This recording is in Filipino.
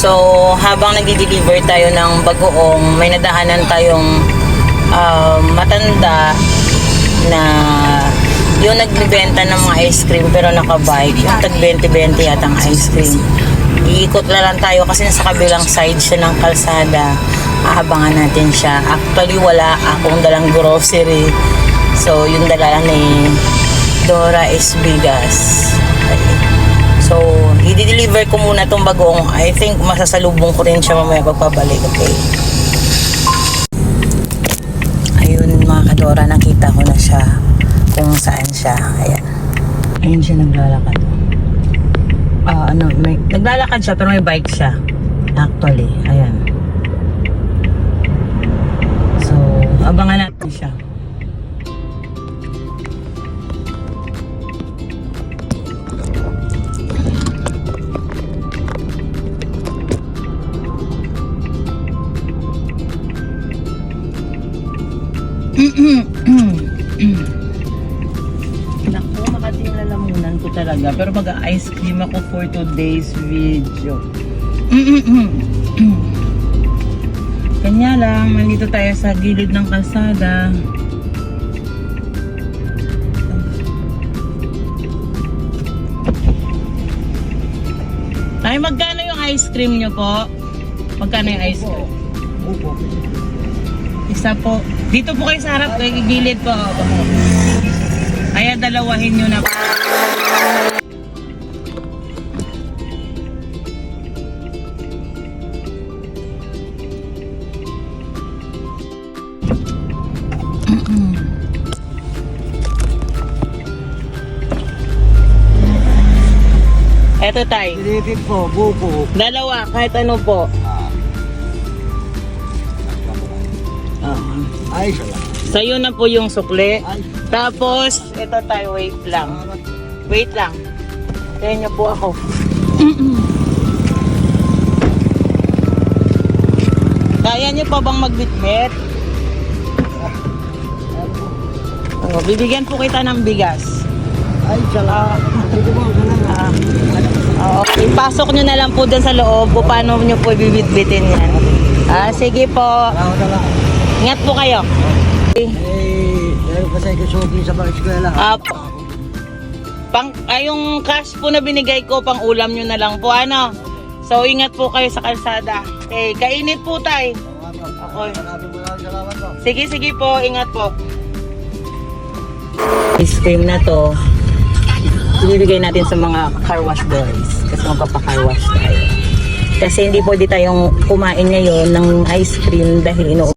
So, habang nagdi-deliver tayo ng bagoong, may nadahanan tayong um, matanda na yung nagbibenta ng mga ice cream pero nakabike. Yung tag 20-20 yata ang ice cream. Iikot na lang tayo kasi nasa kabilang side siya ng kalsada. Aabangan natin siya. Actually, wala akong dalang grocery. So, yung dala ni Dora is bigas. Okay. So, i-deliver ko muna tong bagong. I think masasalubong ko rin siya mamaya pagpabalik. Okay. Ayun mga kadora, nakita ko na siya kung saan siya. Ayan. Ayun siya naglalakad. Ah, ano, may, naglalakad siya pero may bike siya. Actually, ayan. So, abangan natin siya. Naku, makating lalamunan ko talaga. Pero mag-ice cream ako for today's video. Kanya lang, nandito tayo sa gilid ng kalsada. Ay, magkano yung ice cream nyo po? Magkano yung ice cream? Opo. Isa po. Dito po kayo sa harap, kay gilid po. Kaya dalawahin nyo na po. Eto tay. Silipin po, buko. Dalawa, kahit ano po. Ay, salamat. Sa'yo na po yung sukle. Ay, Tapos, ito tayo, wait lang. Wait lang. Kaya niyo po ako. Kaya niyo pa bang magbitbit? Oh, bibigyan po kita ng bigas. Ay, salamat. Po, salamat. Ah, oo. ipasok niyo na lang po dun sa loob kung paano niyo po bibitbitin yan. Ah, sige po. Salamat salamat. Ingat po kayo. Eh, dahil kasi ko sugi sa mga eskwela. Ah, pang, ay, yung cash po na binigay ko, pang ulam nyo na lang po, ano? So, ingat po kayo sa kalsada. Okay, kainit po tayo. Po. Sige, sige po, ingat po. Ice cream na to, ibibigay natin sa mga car wash boys. Kasi magpapa-car wash tayo. Kasi hindi pwede tayong kumain ngayon ng ice cream dahil ino